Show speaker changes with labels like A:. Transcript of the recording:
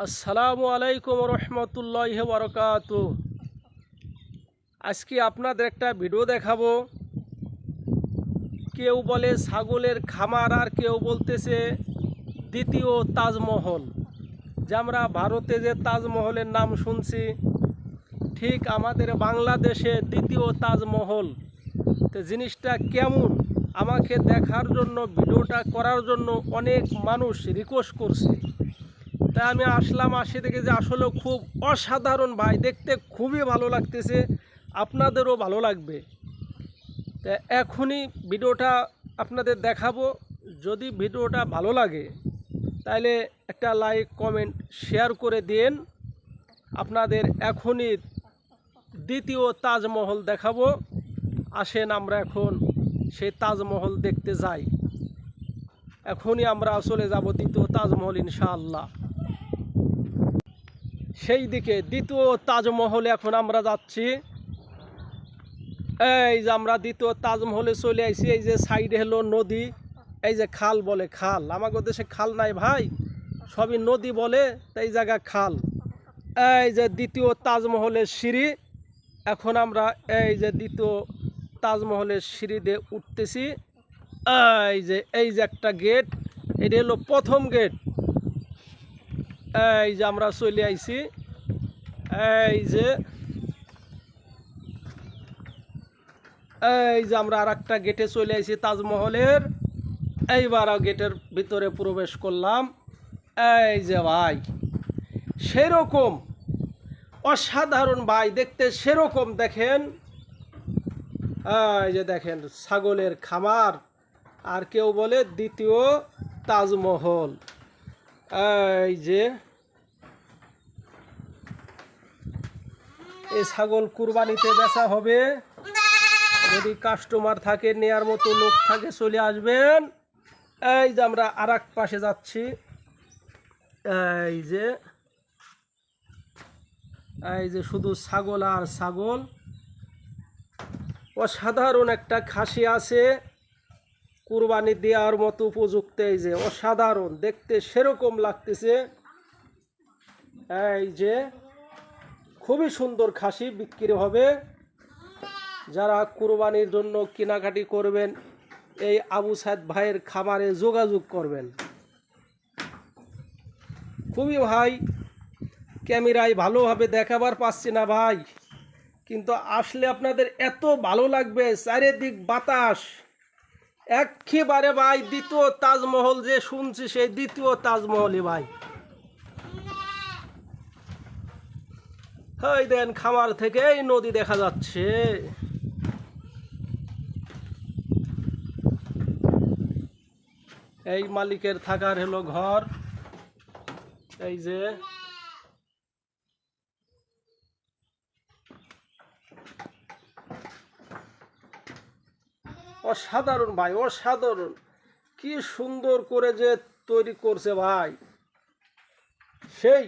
A: আসসালামু আলাইকুম রহমতুল্লাহ বরকাত। আজকে আপনাদের একটা ভিডিও দেখাবো। কেউ বলে ছাগলের খামার আর কেউ বলতেছে দ্বিতীয় তাজমহল। যে আমরা ভারতে যে তাজমহলের নাম শুনছি, ঠিক আমাদের বাংলাদেশে দ্বিতীয় তাজমহল। তো জিনিসটা কেমন? আমাকে দেখার জন্য, ভিডিওটা করার জন্য অনেক মানুষ রিকোয়েস্ট করছে। তাই আমি আসলাম, আসে থেকে যে আসলে খুব অসাধারণ ভাই, দেখতে খুবই ভালো লাগতেছে, আপনাদেরও ভালো লাগবে। তা এখনই ভিডিওটা আপনাদের দেখাবো, যদি ভিডিওটা ভালো লাগে তাহলে একটা লাইক, কমেন্ট, শেয়ার করে দিন আপনাদের এখনই দ্বিতীয় তাজমহল দেখাবো। আসেন আমরা এখন সেই তাজমহল দেখতে যাই। এখনই আমরা চলে যাব দ্বিতীয় তাজমহল, ইনশাআল্লাহ। সেই দিকে দ্বিতীয় তাজমহলে এখন আমরা যাচ্ছি। এই যে আমরা দ্বিতীয় তাজমহলে চলে আইছি, এই যে সাইডে হলো নদী, এই যে খাল বলে খাল। আমাদের দেশে খাল নাই ভাই, সবই নদী বলে, তাই জায়গা খাল। এই যে দ্বিতীয় তাজমহলের সিঁড়ি, এখন আমরা এই যে দ্বিতীয় তাজমহলের সিঁড়ি দিয়ে উঠতেছি। এই যে এই যে একটা গেট এটা হলো প্রথম গেট এই যে আমরা চলে আইছি। এই যে এই যে আমরা আর একটা গেটে চলে আইছি তাজমহলের। এইবার গেটের ভিতরে প্রবেশ করলাম। এই যে ভাই, সেরকম অসাধারণ ভাই, দেখতে সেরকম দেখেন। এই যে দেখেন, ছাগলের খামার। আর কেউ বলে দ্বিতীয় তাজমহল। এই যে এই ছাগল কুরবানিতে বেচা হবে। যদি কাস্টমার থাকে, নেয়ার মতো লোক থাকে, চলে আসবেন। এই যে আমরা আর পাশে যাচ্ছি। এই যে এই যে শুধু ছাগল আর ছাগল। অসাধারণ একটা খাসি আছে। কুরবানি দেওয়ার মতো উপযুক্ত এই যে অসাধারণ, দেখতে সেরকম লাগতেছে। এই যে খুবই সুন্দর খাসি বিক্রি হবে। যারা কুরবানির জন্য কেনাকাটি করবেন, এই আবু সাদ ভাইয়ের খামারে যোগাযোগ করবেন। খুবই ভাই, ক্যামেরায় ভালোভাবে দেখাবার পাচ্ছি না ভাই, কিন্তু আসলে আপনাদের এত ভালো লাগবে, চারিদিক বাতাস। একেবারে ভাই, দ্বিতীয় তাজমহল যে শুনছি, সেই দ্বিতীয় তাজমহলই ভাই। এই দেন খামার থেকে এই নদী দেখা যাচ্ছে। এই মালিকের থাকার হলো ঘর। এই যে অসাধারণ ভাই অসাধারণ। কি সুন্দর করে যে তৈরি করছে ভাই। সেই